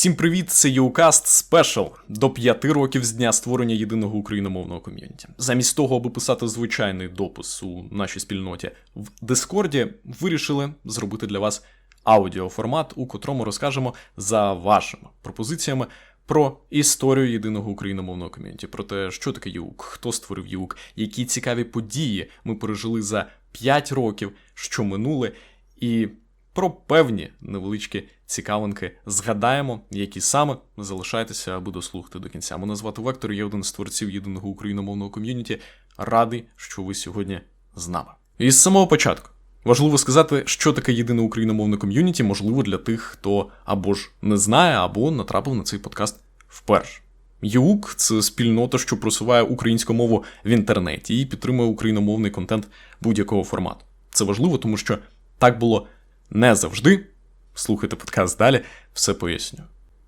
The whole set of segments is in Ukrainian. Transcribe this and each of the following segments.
Всім привіт, це Юкаст Спешл до п'яти років з дня створення єдиного україномовного ком'юніті. Замість того, аби писати звичайний допис у нашій спільноті в Дискорді, вирішили зробити для вас аудіоформат, у котрому розкажемо за вашими пропозиціями про історію єдиного україномовного ком'юніті, про те, що таке ЮК, хто створив ЮК, які цікаві події ми пережили за 5 років, що минули, і про певні невеличкі цікавинки згадаємо, які саме залишайтеся аби дослухати до кінця. Мене звати Вектор, я один з творців єдиного україномовного ком'юніті. Радий, що ви сьогодні з нами. І з самого початку важливо сказати, що таке єдине україномовне ком'юніті, можливо, для тих, хто або ж не знає, або натрапив на цей подкаст вперше. ЄУК це спільнота, що просуває українську мову в інтернеті і підтримує україномовний контент будь-якого формату. Це важливо, тому що так було не завжди. Слухайте подкаст далі, все поясню.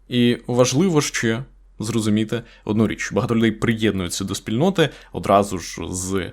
І важливо ще зрозуміти одну річ: багато людей приєднуються до спільноти одразу ж з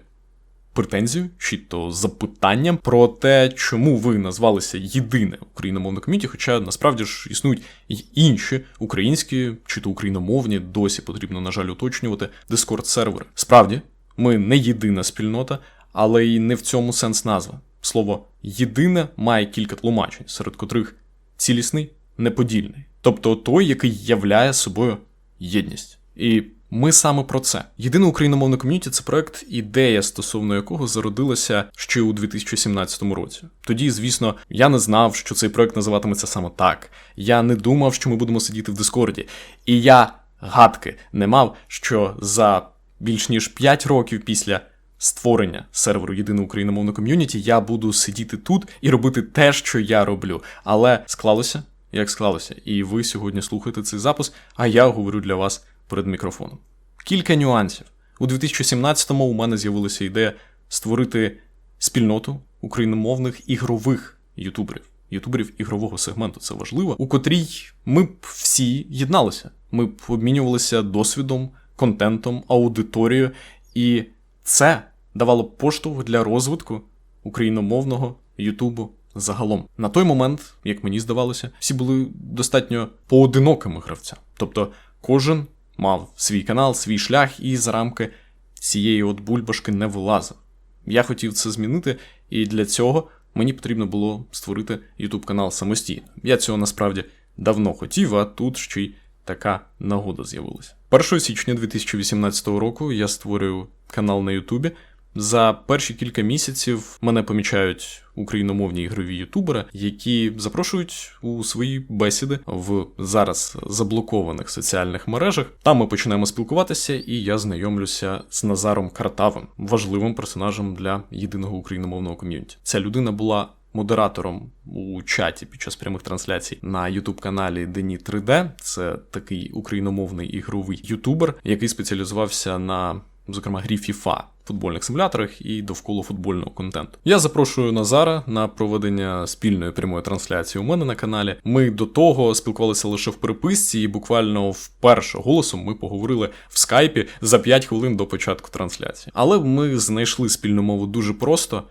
претензією чи то запитанням про те, чому ви назвалися єдине україномовне ком'юніті, хоча насправді ж існують й інші українські чи то україномовні, досі потрібно, на жаль, уточнювати дискорд сервери. Справді, ми не єдина спільнота, але й не в цьому сенс назви. Слово єдине має кілька тлумачень, серед котрих цілісний, неподільний, тобто той, який являє собою єдність. І ми саме про це. Єдине україномовне ком'юніті це проект, ідея стосовно якого зародилася ще у 2017 році. Тоді, звісно, я не знав, що цей проект називатиметься саме так. Я не думав, що ми будемо сидіти в Дискорді. І я гадки не мав, що за більш ніж 5 років після створення серверу єдине україномовне ком'юніті я буду сидіти тут і робити те, що я роблю. Але склалося, як склалося. І ви сьогодні слухаєте цей запис, а я говорю для вас перед мікрофоном. Кілька нюансів. У 2017-му у мене з'явилася ідея створити спільноту україномовних ігрових ютуберів. Ютуберів ігрового сегменту це важливо, у котрій ми б всі єдналися. Ми б обмінювалися досвідом, контентом, аудиторією, і це давало поштовх для розвитку україномовного Ютубу загалом. На той момент, як мені здавалося, всі були достатньо поодинокими гравцями. Тобто кожен мав свій канал, свій шлях і за рамки цієї от бульбашки не вилазив. Я хотів це змінити, і для цього мені потрібно було створити YouTube канал самостійно. Я цього насправді давно хотів, а тут ще й така нагода з'явилася. 1 січня 2018 року я створюю канал на Ютубі. За перші кілька місяців мене помічають україномовні ігрові ютубери, які запрошують у свої бесіди в зараз заблокованих соціальних мережах. Там ми починаємо спілкуватися, і я знайомлюся з Назаром Картавим, важливим персонажем для єдиного україномовного ком'юніті. Ця людина була. Модератором у чаті під час прямих трансляцій на ютуб каналі Дені 3D. Це такий україномовний ігровий ютубер, який спеціалізувався на зокрема грі FIFA, футбольних симуляторах і довкола футбольного контенту. Я запрошую Назара на проведення спільної прямої трансляції у мене на каналі. Ми до того спілкувалися лише в переписці, і буквально вперше голосом ми поговорили в скайпі за 5 хвилин до початку трансляції. Але ми знайшли спільну мову дуже просто.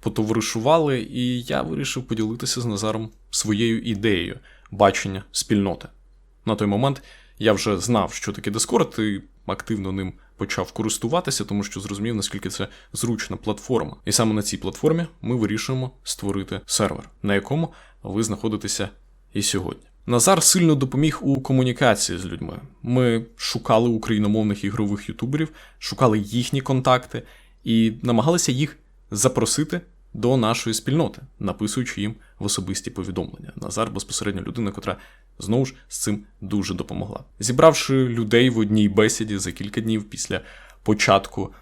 Потоваришували, і я вирішив поділитися з Назаром своєю ідеєю бачення спільноти. На той момент я вже знав, що таке Discord, і активно ним почав користуватися, тому що зрозумів, наскільки це зручна платформа. І саме на цій платформі ми вирішуємо створити сервер, на якому ви знаходитеся і сьогодні. Назар сильно допоміг у комунікації з людьми. Ми шукали україномовних ігрових ютуберів, шукали їхні контакти і намагалися їх запросити до нашої спільноти, написуючи їм в особисті повідомлення. Назар безпосередньо людина, котра знову ж з цим дуже допомогла. Зібравши людей в одній бесіді за кілька днів після початку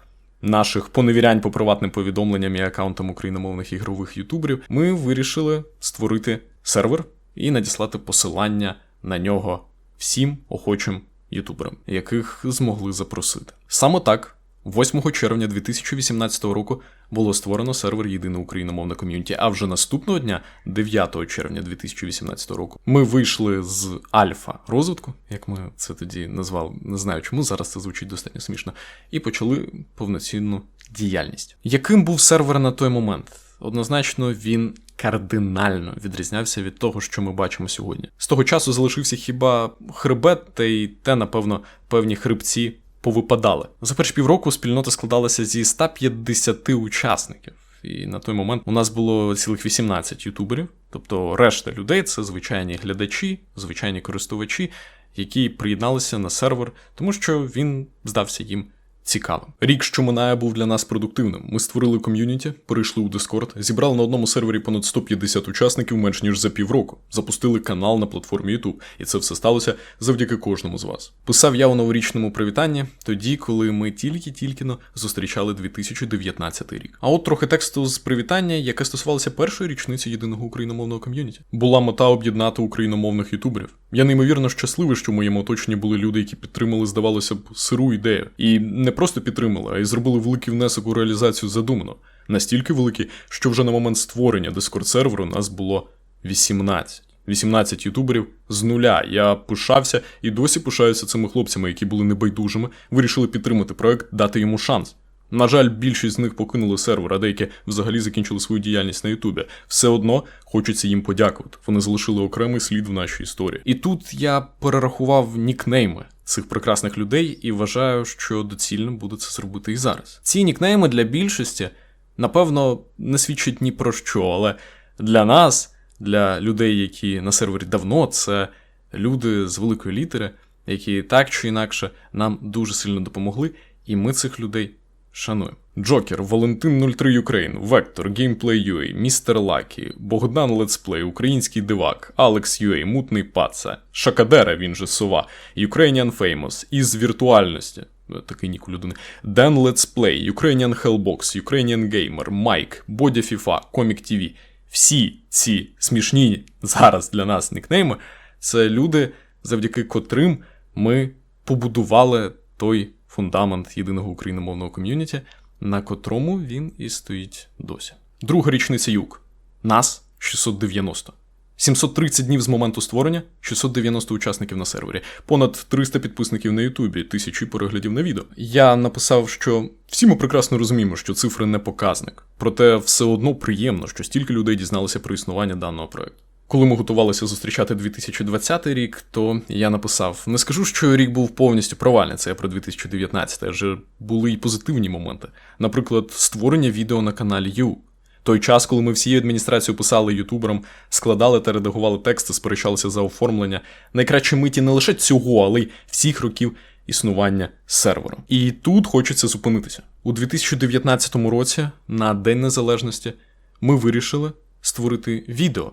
наших поневірянь по приватним повідомленням і аккаунтам україномовних ігрових ютуберів, ми вирішили створити сервер і надіслати посилання на нього всім охочим ютуберам, яких змогли запросити. Саме так. 8 червня 2018 року було створено сервер Єдине україномовне ком'юніті. А вже наступного дня, 9 червня 2018 року, ми вийшли з альфа розвитку, як ми це тоді назвали, не знаю чому зараз це звучить достатньо смішно, і почали повноцінну діяльність. Яким був сервер на той момент? Однозначно, він кардинально відрізнявся від того, що ми бачимо сьогодні. З того часу залишився хіба хребет, та й те, напевно, певні хребці повипадали. За перші півроку спільнота складалася зі 150 учасників. І на той момент у нас було цілих 18 ютуберів, тобто решта людей це звичайні глядачі, звичайні користувачі, які приєдналися на сервер, тому що він здався їм цікавим. Рік, що минає, був для нас продуктивним. Ми створили ком'юніті, перейшли у Discord, зібрали на одному сервері понад 150 учасників менш ніж за півроку, запустили канал на платформі YouTube, і це все сталося завдяки кожному з вас. Писав я у новорічному привітанні тоді, коли ми тільки-тільки зустрічали 2019 рік. А от трохи тексту з привітання, яке стосувалося першої річниці єдиного україномовного ком'юніті. Була мета об'єднати україномовних ютуберів. Я неймовірно щасливий, що в моєму оточенні були люди, які підтримали, здавалося б, сиру ідею. І не просто підтримали, а й зробили великий внесок у реалізацію задумано. Настільки великий, що вже на момент створення Discord серверу нас було 18. 18 ютуберів з нуля. Я пишався і досі пишаюся цими хлопцями, які були небайдужими, вирішили підтримати проект, дати йому шанс. На жаль, більшість з них покинули сервер, а деякі взагалі закінчили свою діяльність на Ютубі. Все одно хочеться їм подякувати. Вони залишили окремий слід в нашій історії. І тут я перерахував нікнейми цих прекрасних людей і вважаю, що доцільно буде це зробити і зараз. Ці нікнейми для більшості, напевно, не свідчать ні про що, але для нас, для людей, які на сервері давно, це люди з великої літери, які так чи інакше нам дуже сильно допомогли, і ми цих людей. Шануємо. Джокер, Валентин 03 Україн, Вектор, Gameplay UA, Містер Лакі, Богдан Летсплей, Український Дивак, Алекс UA, Мутний Паца, Шакадера, він же Сова, Ukrainian Famous, із віртуальності. Такий нік у людини. Ден Летсплей, Ukrainian Hellbox, Ukrainian Gamer, Майк, Бодя FIFA, Comic TV. Всі ці смішні зараз для нас нікнейми це люди, завдяки котрим ми побудували той фундамент єдиного україномовного ком'юніті, на котрому він і стоїть досі. Друга річниця юк. Нас 690. 730 днів з моменту створення, 690 учасників на сервері, понад 300 підписників на Ютубі, тисячі переглядів на відео. Я написав, що всі ми прекрасно розуміємо, що цифри не показник, проте все одно приємно, що стільки людей дізналися про існування даного проекту. Коли ми готувалися зустрічати 2020 рік, то я написав: не скажу, що рік був повністю провальний, це я про 2019, адже були й позитивні моменти. Наприклад, створення відео на каналі Ю. Той час, коли ми всією адміністрацією писали ютуберам, складали та редагували тексти, сперечалися за оформлення, найкращі миті не лише цього, але й всіх років існування серверу. І тут хочеться зупинитися. У 2019 році, на День Незалежності, ми вирішили створити відео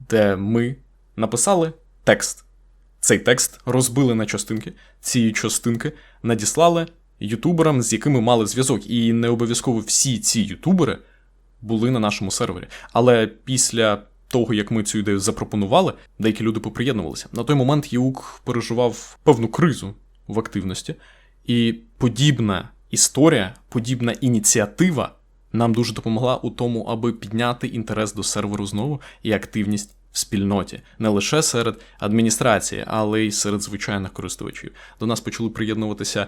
де ми написали текст. Цей текст розбили на частинки. Ці частинки надіслали ютуберам, з якими мали зв'язок. І не обов'язково всі ці ютубери були на нашому сервері. Але після того, як ми цю ідею запропонували, деякі люди поприєднувалися. На той момент ЮК переживав певну кризу в активності, і подібна історія, подібна ініціатива нам дуже допомогла у тому, аби підняти інтерес до серверу знову і активність в спільноті, не лише серед адміністрації, але й серед звичайних користувачів. До нас почали приєднуватися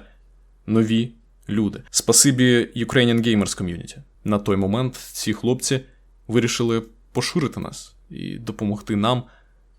нові люди. Спасибі Ukrainian Gamers Community. На той момент ці хлопці вирішили поширити нас і допомогти нам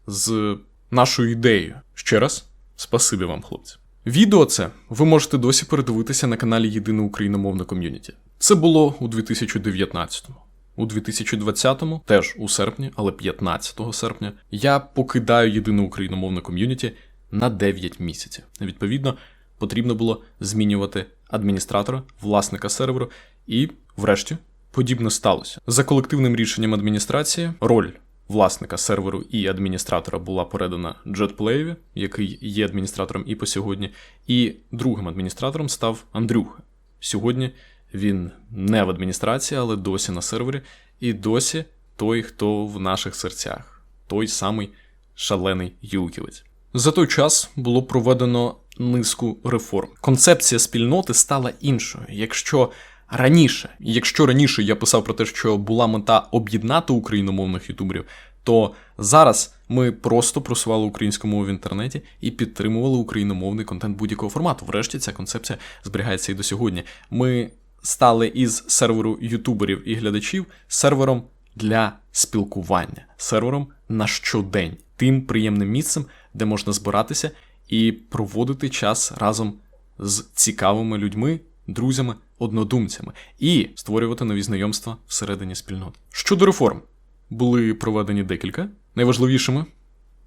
з нашою ідеєю. Ще раз, спасибі вам, хлопці. Відео це ви можете досі передивитися на каналі Єдине Україномовне ком'юніті. Це було у 2019-му. У 2020-му, теж у серпні, але 15 серпня, я покидаю єдине україномовне ком'юніті на 9 місяців. Відповідно, потрібно було змінювати адміністратора, власника серверу, і, врешті, подібне сталося. За колективним рішенням адміністрації, роль власника серверу і адміністратора була передана JetPlay, який є адміністратором і по сьогодні, і другим адміністратором став Андрюха. Сьогодні він не в адміністрації, але досі на сервері, і досі той, хто в наших серцях, той самий шалений юлківець. За той час було проведено низку реформ. Концепція спільноти стала іншою. Якщо раніше, якщо раніше я писав про те, що була мета об'єднати україномовних ютуберів, то зараз ми просто просували українську мову в інтернеті і підтримували україномовний контент будь-якого формату. Врешті ця концепція зберігається і до сьогодні. Ми стали із серверу ютуберів і глядачів сервером для спілкування сервером на щодень, тим приємним місцем, де можна збиратися і проводити час разом з цікавими людьми, друзями, однодумцями і створювати нові знайомства всередині спільнот. Щодо реформ, були проведені декілька. Найважливішими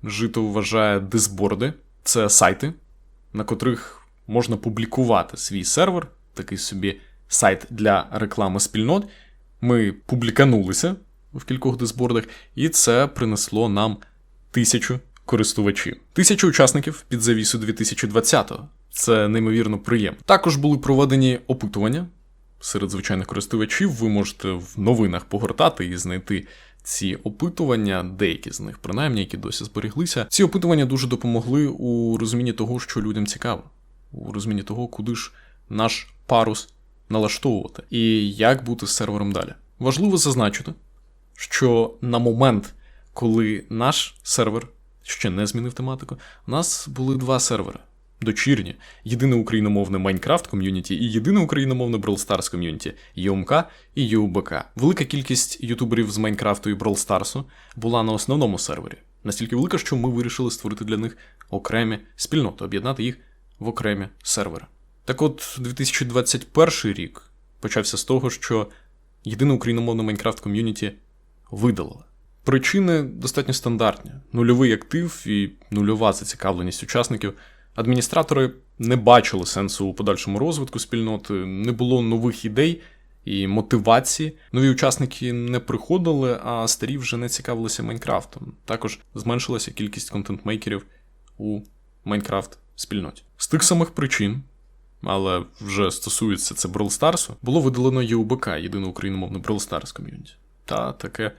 жито вважає дисборди, це сайти, на котрих можна публікувати свій сервер, такий собі сайт для реклами спільнот. Ми публіканулися в кількох дисбордах, і це принесло нам тисячу користувачів. Тисячу учасників під завісу 2020-го. Це неймовірно приємно. Також були проведені опитування серед звичайних користувачів. Ви можете в новинах погортати і знайти ці опитування, деякі з них, принаймні, які досі зберіглися. Ці опитування дуже допомогли у розумінні того, що людям цікаво, у розумінні того, куди ж наш парус налаштовувати і як бути з сервером далі. Важливо зазначити, що на момент, коли наш сервер ще не змінив тематику, у нас були два сервери. Дочірні, єдине україномовне Майнкрафт ком'юніті і єдине україномовне Brawl Stars ком'юніті ЮМК і ЮБК. Велика кількість ютуберів з Майнкрафту і Brawl Stars була на основному сервері. Настільки велика, що ми вирішили створити для них окремі спільноти, об'єднати їх в окремі сервери. Так от, 2021 рік почався з того, що єдине україномовне Майнкрафт ком'юніті видалили. Причини достатньо стандартні: нульовий актив і нульова зацікавленість учасників. Адміністратори не бачили сенсу у подальшому розвитку спільноти, не було нових ідей і мотивації. Нові учасники не приходили, а старі вже не цікавилися Майнкрафтом. Також зменшилася кількість контент-мейкерів у Майнкрафт спільноті. З тих самих причин, але вже стосується це Brawl Stars, було видалено ЄУБК, єдине україномовне Brawl Stars ком'юніті. Та таке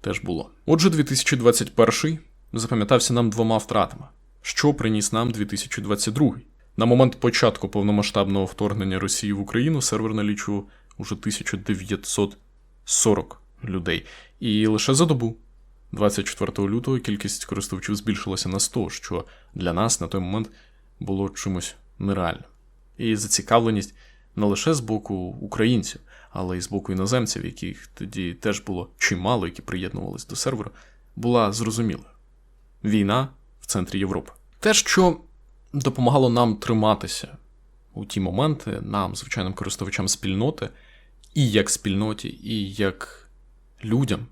теж було. Отже, 2021 запам'ятався нам двома втратами що приніс нам 2022. На момент початку повномасштабного вторгнення Росії в Україну сервер налічував уже 1940 людей. І лише за добу, 24 лютого, кількість користувачів збільшилася на 100, що для нас на той момент було чимось нереальним. І зацікавленість не лише з боку українців, але й з боку іноземців, яких тоді теж було чимало, які приєднувалися до серверу, була зрозумілою. Війна в центрі Європи. Те, що допомагало нам триматися у ті моменти, нам, звичайним користувачам спільноти, і як спільноті, і як людям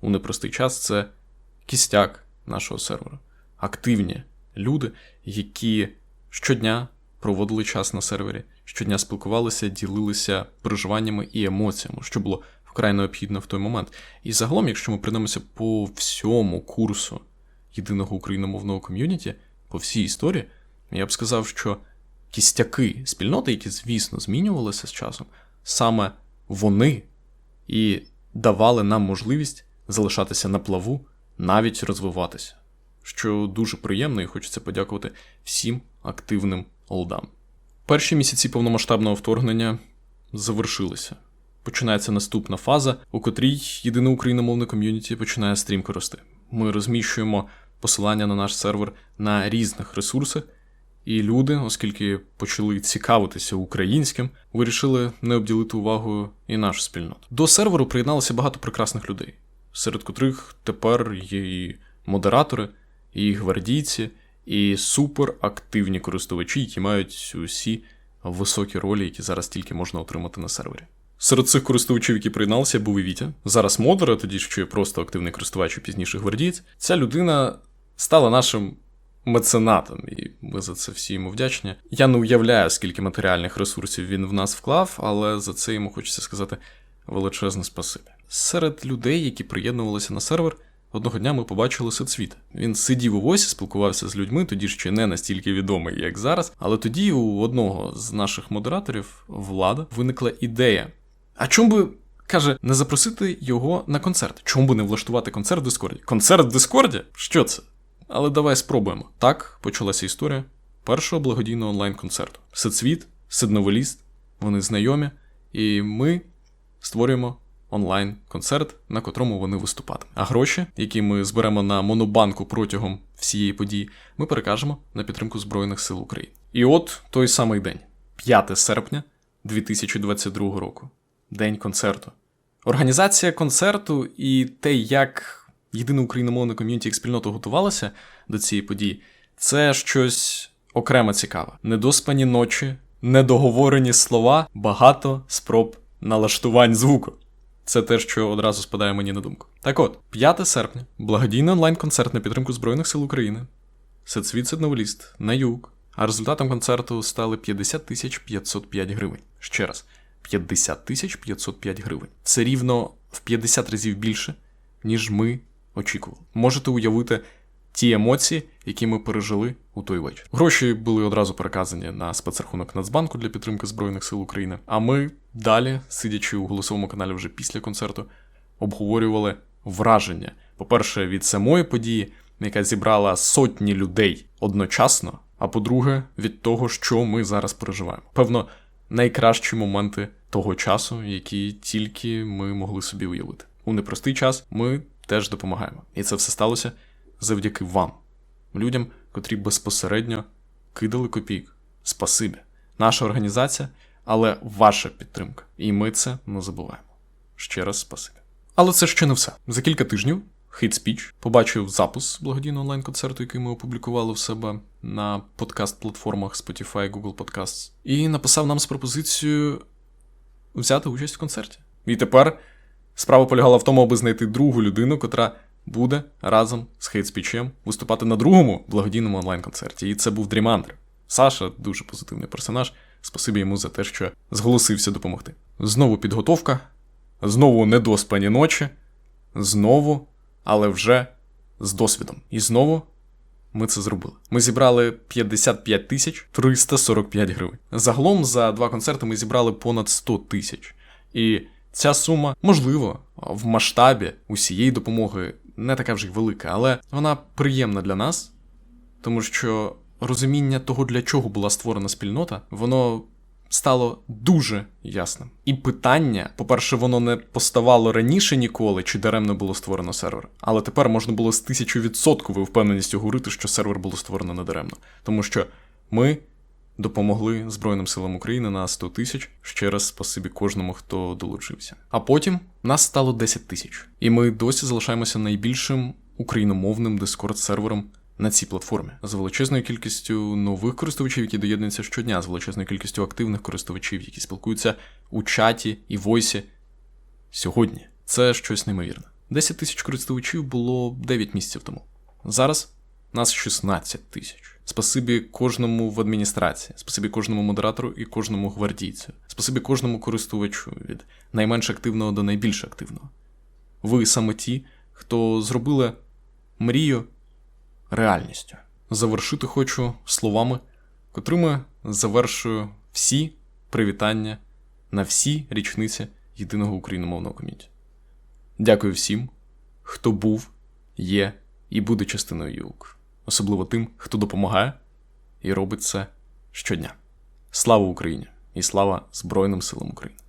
у непростий час, це кістяк нашого сервера. Активні люди, які щодня проводили час на сервері, щодня спілкувалися, ділилися переживаннями і емоціями, що було вкрай необхідно в той момент. І загалом, якщо ми прийдемося по всьому курсу єдиного україномовного ком'юніті по всій історії, я б сказав, що кістяки спільноти, які, звісно, змінювалися з часом, саме вони і давали нам можливість залишатися на плаву, навіть розвиватися. Що дуже приємно, і хочеться подякувати всім активним олдам. Перші місяці повномасштабного вторгнення завершилися. Починається наступна фаза, у котрій єдине україномовне ком'юніті починає стрімко рости. Ми розміщуємо посилання на наш сервер на різних ресурсах, і люди, оскільки почали цікавитися українським, вирішили не обділити увагою і нашу спільноту. До серверу приєдналося багато прекрасних людей, серед котрих тепер є і модератори, і гвардійці, і суперактивні користувачі, які мають усі високі ролі, які зараз тільки можна отримати на сервері. Серед цих користувачів, які приєдналися, був і Вітя. Зараз модер, а тоді ще просто активний користувач і пізніше гвардієць. Ця людина стала нашим меценатом, і ми за це всі йому вдячні. Я не уявляю, скільки матеріальних ресурсів він в нас вклав, але за це йому хочеться сказати величезне спасибі. Серед людей, які приєднувалися на сервер, одного дня ми побачили Сецвіт. Він сидів у войсі, спілкувався з людьми, тоді ще не настільки відомий, як зараз. Але тоді у одного з наших модераторів, влада, виникла ідея. А чому би. Каже, не запросити його на концерт. Чому би не влаштувати концерт в Дискорді? Концерт в Дискорді? Що це? Але давай спробуємо. Так почалася історія першого благодійного онлайн-концерту. Сидсвіт, Сидновеліст, вони знайомі, і ми створюємо онлайн-концерт, на котрому вони виступатимуть. А гроші, які ми зберемо на монобанку протягом всієї події, ми перекажемо на підтримку Збройних сил України. І от той самий день, 5 серпня 2022 року, день концерту. Організація концерту і те, як єдине україномовне ком'юніті як спільнота готувалася до цієї події, це щось окремо цікаве. Недоспані ночі, недоговорені слова, багато спроб налаштувань звуку. Це те, що одразу спадає мені на думку. Так от, 5 серпня, благодійний онлайн-концерт на підтримку Збройних сил України. Сецвіт Сидноволіст на юг. А результатом концерту стали 50 тисяч 505 гривень. Ще раз, 50 тисяч 505 гривень. Це рівно в 50 разів більше, ніж ми очікували. Можете уявити ті емоції, які ми пережили у той вечір. Гроші були одразу переказані на спецрахунок Нацбанку для підтримки Збройних сил України. А ми далі, сидячи у голосовому каналі вже після концерту, обговорювали враження. По-перше, від самої події, яка зібрала сотні людей одночасно. А по-друге, від того, що ми зараз переживаємо. Певно, найкращі моменти того часу, які тільки ми могли собі уявити. У непростий час ми теж допомагаємо. І це все сталося завдяки вам, людям, котрі безпосередньо кидали копійки. Спасибі. Наша організація, але ваша підтримка. І ми це не забуваємо. Ще раз спасибі. Але це ще не все. За кілька тижнів Hate Speech побачив запис благодійного онлайн-концерту, який ми опублікували в себе на подкаст-платформах Spotify, Google Podcasts, і написав нам з пропозицією взяти участь в концерті. І тепер справа полягала в тому, аби знайти другу людину, котра буде разом з Speech виступати на другому благодійному онлайн-концерті. І це був Дрімандр. Саша дуже позитивний персонаж. Спасибі йому за те, що зголосився допомогти. Знову підготовка, знову недоспані ночі, знову але вже з досвідом. І знову ми це зробили. Ми зібрали 55 тисяч 345 гривень. Загалом за два концерти ми зібрали понад 100 тисяч. І ця сума, можливо, в масштабі усієї допомоги не така вже й велика, але вона приємна для нас, тому що розуміння того, для чого була створена спільнота, воно стало дуже ясним. І питання, по-перше, воно не поставало раніше ніколи, чи даремно було створено сервер. Але тепер можна було з тисячовідсотковою впевненістю говорити, що сервер було створено недаремно. Тому що ми допомогли Збройним силам України на 100 тисяч. Ще раз спасибі кожному, хто долучився. А потім нас стало 10 тисяч. І ми досі залишаємося найбільшим україномовним дискорд-сервером на цій платформі з величезною кількістю нових користувачів, які доєднуються щодня, з величезною кількістю активних користувачів, які спілкуються у чаті і войсі. Сьогодні це щось неймовірне. 10 тисяч користувачів було 9 місяців тому. Зараз нас 16 тисяч. Спасибі кожному в адміністрації, спасибі кожному модератору і кожному гвардійцю, спасибі кожному користувачу від найменш активного до найбільш активного. Ви саме ті, хто зробили мрію реальністю. Завершити хочу словами, котрими завершую всі привітання на всі річниці єдиного україномовного коміті. Дякую всім, хто був, є і буде частиною ЮК, особливо тим, хто допомагає і робить це щодня. Слава Україні і слава Збройним силам України!